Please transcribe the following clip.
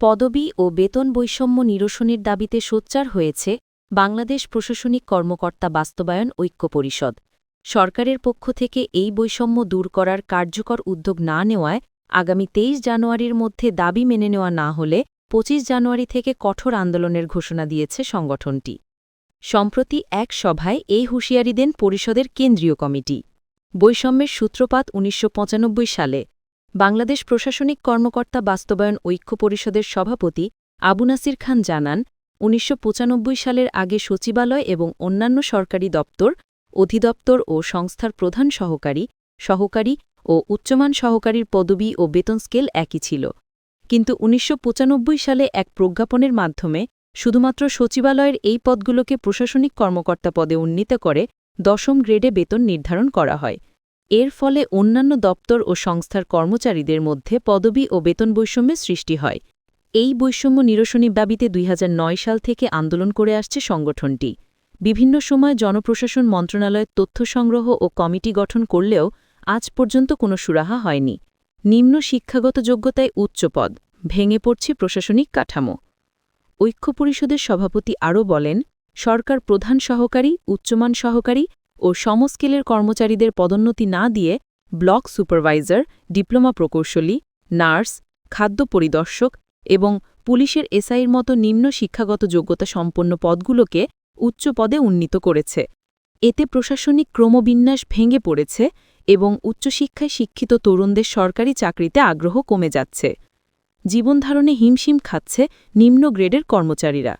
পদবি ও বেতন বৈষম্য নিরসনের দাবিতে সোচ্চার হয়েছে বাংলাদেশ প্রশাসনিক কর্মকর্তা বাস্তবায়ন ঐক্য পরিষদ। সরকারের পক্ষ থেকে এই বৈষম্য দূর করার কার্যকর উদ্যোগ না নেওয়ায় আগামী তেইশ জানুয়ারির মধ্যে দাবি মেনে নেওয়া না হলে পঁচিশ জানুয়ারি থেকে কঠোর আন্দোলনের ঘোষণা দিয়েছে সংগঠনটি। সম্প্রতি এক সভায় এই হুঁশিয়ারি দেন পরিষদের কেন্দ্রীয় কমিটি। বৈষম্যের সূত্রপাত উনিশশো পঁচানব্বই সালে বাংলাদেশ প্রশাসনিক কর্মকর্তা বাস্তবায়ন ঐক্য পরিষদের সভাপতি আবু নাসির খান জানান, উনিশশো পঁচানব্বই সালের আগে সচিবালয় এবং অন্যান্য সরকারি দপ্তর, অধিদপ্তর ও সংস্থার প্রধান সহকারী সহকারী ও উচ্চমান সহকারীর পদবি ও বেতন স্কেল একই ছিল। কিন্তু উনিশশো পঁচানব্বই সালে এক প্রজ্ঞাপনের মাধ্যমে শুধুমাত্র সচিবালয়ের এই পদগুলোকে প্রশাসনিক কর্মকর্তা পদে উন্নীত করে দশম গ্রেডে বেতন নির্ধারণ করা হয়। এর ফলে অন্যান্য দপ্তর ও সংস্থার কর্মচারীদের মধ্যে পদবি ও বেতন বৈষম্যের সৃষ্টি হয়। এই বৈষম্য নিরসনের দাবিতে দুই হাজার নয় সাল থেকে আন্দোলন করে আসছে সংগঠনটি। বিভিন্ন সময় জনপ্রশাসন মন্ত্রণালয়ের তথ্য সংগ্রহ ও কমিটি গঠন করলেও আজ পর্যন্ত কোনো সুরাহা হয়নি। নিম্ন শিক্ষাগত যোগ্যতায় উচ্চ পদ, ভেঙে পড়ছে প্রশাসনিক কাঠামো। ঐক্য পরিষদের সভাপতি আরও বলেন, সরকার প্রধান সহকারী, উচ্চমান সহকারী ও সমস্কেলের কর্মচারীদের পদোন্নতি না দিয়ে ব্লক সুপারভাইজার, ডিপ্লোমা প্রকৌশলী, নার্স, খাদ্য পরিদর্শক এবং পুলিশের এসআইয়ের মতো নিম্ন শিক্ষাগত যোগ্যতা সম্পন্ন পদগুলোকে উচ্চ পদে উন্নীত করেছে। এতে প্রশাসনিক ক্রমবিন্যাস ভেঙে পড়েছে এবং উচ্চশিক্ষায় শিক্ষিত তরুণদের সরকারি চাকরিতে আগ্রহ কমে যাচ্ছে। জীবনধারণে হিমশিম খাচ্ছে নিম্ন গ্রেডের কর্মচারীরা।